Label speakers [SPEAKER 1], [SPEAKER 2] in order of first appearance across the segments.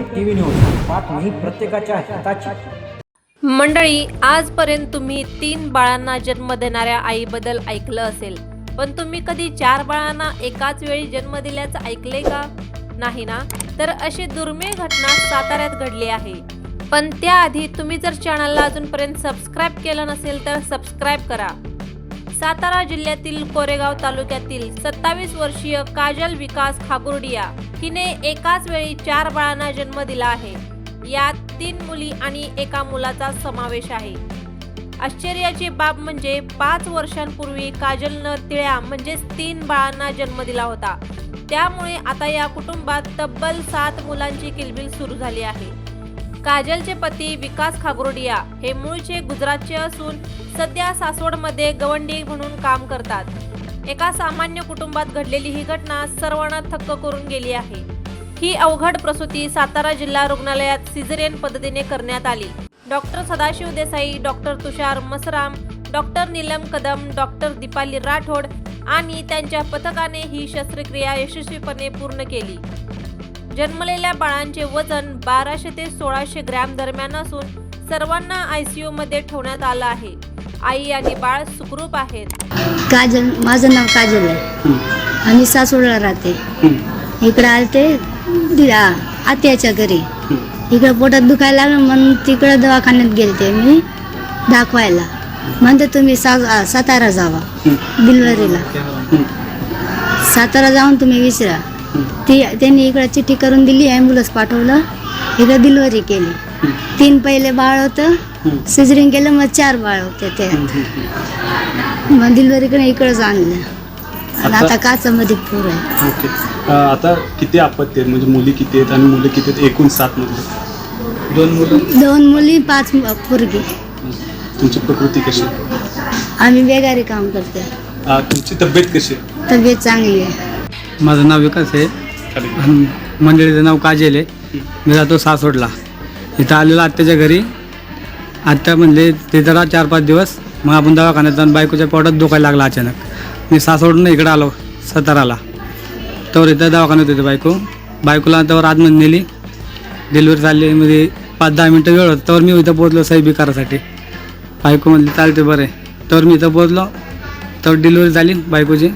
[SPEAKER 1] TV news बातमी प्रत्येकाच्या हिताची.
[SPEAKER 2] मंडळी आजपर्यंत तुम्ही तीन बाळांना जन्म देणाऱ्या आईबद्दल ऐकलं असेल पण तुम्ही कधी चार बाळांना एकाच वेळी जन्म दिल्याचं ऐकले का? नाही ना? तर अशी दुर्मिळ घटना साताऱ्यात घडली आहे. पण त्याआधी तुम्ही जर चॅनलला अजूनपर्यंत सबस्क्राईब केलं नसेल तर सबस्क्राईब करा. सातारा जिल्ह्यातील कोरेगाव तालुक्यातील सत्तावीस वर्षीय काजल विकास खाबुर्डिया हिने एकाच वेळी चार बाळांना जन्म दिला आहे. यात तीन मुली आणि एका मुलाचा समावेश आहे. आश्चर्याची बाब म्हणजे पाच वर्षांपूर्वी काजलनं तिळ्या म्हणजेच तीन बाळांना जन्म दिला होता. त्यामुळे आता या कुटुंबात तब्बल सात मुलांची किलबिल सुरू झाली आहे. काजलचे पती विकास खागरोडिया हे मूळचे गुजरातचे असून सध्या सासवडमध्ये गवंडी म्हणून काम करतात. एका सामान्य कुटुंबात घडलेली ही घटना सर्वांना थक्क करून गेली आहे. ही अवघड प्रसूती सातारा जिल्हा रुग्णालयात सिझेरियन पद्धतीने करण्यात आली. Doctor Sadashiv Desai doctor Tushar Masram doctor Neelam Kadam doctor Deepali Rathod आणि त्यांच्या पथकाने ही शस्त्रक्रिया यशस्वीपणे पूर्ण केली. जन्मलेल्या बाळांचे वजन बाराशे ते सोळाशे ग्रॅम दरम्यान असून सर्वांना आयसीयू मध्ये ठेवण्यात आलं आहे. आई आणि बाळ सुखरूप आहेत.
[SPEAKER 3] काजल माझं नाव काजल आहे. आम्ही सासवडला राहते. इकडं आलते दि- आ- आत्याच्या घरी. इकडं पोटात दुखायला लागलं म्हणून तिकडं दवाखान्यात गेलते मी दाखवायला. म्हणते तुम्ही सा आ- सातारा जावा डिलिव्हरीला सातारा जाऊन तुम्ही विसरा ती त्यांनी इकडं चिठ्ठी करून दिली ॲम्ब्युलन्स पाठवलं. इकडं डिलिव्हरी केली. तीन पहिले बाळ होतं सिजरिंग केलं मग चार बाळ होते ते. मग डिलिव्हरीकडे इकडंच आणलं. आणि आता काचामध्ये पूर आहे.
[SPEAKER 4] ओके. आता किती आपत्ती आहेत? म्हणजे मुली किती आहेत आणि मुलं किती आहेत? एकूण सात मुली. दोन मुलं?
[SPEAKER 3] दोन मुली पाच पोरगी.
[SPEAKER 4] तुमची प्रकृती कशी?
[SPEAKER 3] आम्ही बेगारी काम करते
[SPEAKER 4] तुमची तब्येत कशी?
[SPEAKER 3] तब्येत चांगली आहे.
[SPEAKER 5] माझं नाव विकास आहे. आणि मंडळीचं नाव काजल आहे. मी राहतो सासवडला. इथं आलेलो आत्याच्या घरी. आत्या म्हणले ते जरा चार पाच दिवस मग आपण दवाखान्यात जाऊन बायकोच्या पोटात दुखायला लागला अचानक. मी सासवडून इकडं आलो साताराला. तर इथं दवाखान्यात होते बायको. बायकोला त्यावर आतमध्ये नेली. डिलिव्हरी चालली म्हणजे पाच दहा मिनटं वेळ होतं. तर मी इथं पोहोचलो सही करासाठी बायको म्हणली चालते बरं तर मी इथं पोहोचलो. तर डिलिव्हरी झाली बायकोची.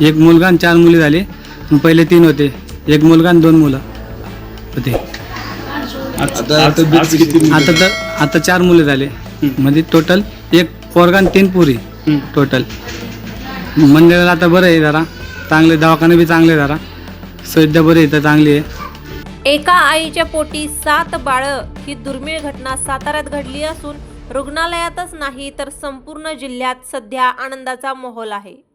[SPEAKER 5] एक मुलगा आणि चार मुली झाली. पहिले तीन होते. एक मुलगा आणि दोन मुलं होते.
[SPEAKER 4] आज- आज- आज किती मुली
[SPEAKER 5] आता तर आता चार मुले झाले. म्हणजे टोटल एक पोरगा आणि तीन पुरी. टोटल मंदिराला आता बरं आहे जरा. चांगले दवाखाने बी चांगले जरा. सध्या बरे इथं चांगली आहे.
[SPEAKER 2] एका आईच्या पोटी सात बाळ ही दुर्मिळ घटना साताऱ्यात घडली असून रुग्णालयातच नाही तर संपूर्ण जिल्ह्यात सध्या आनंदाचा माहोल आहे.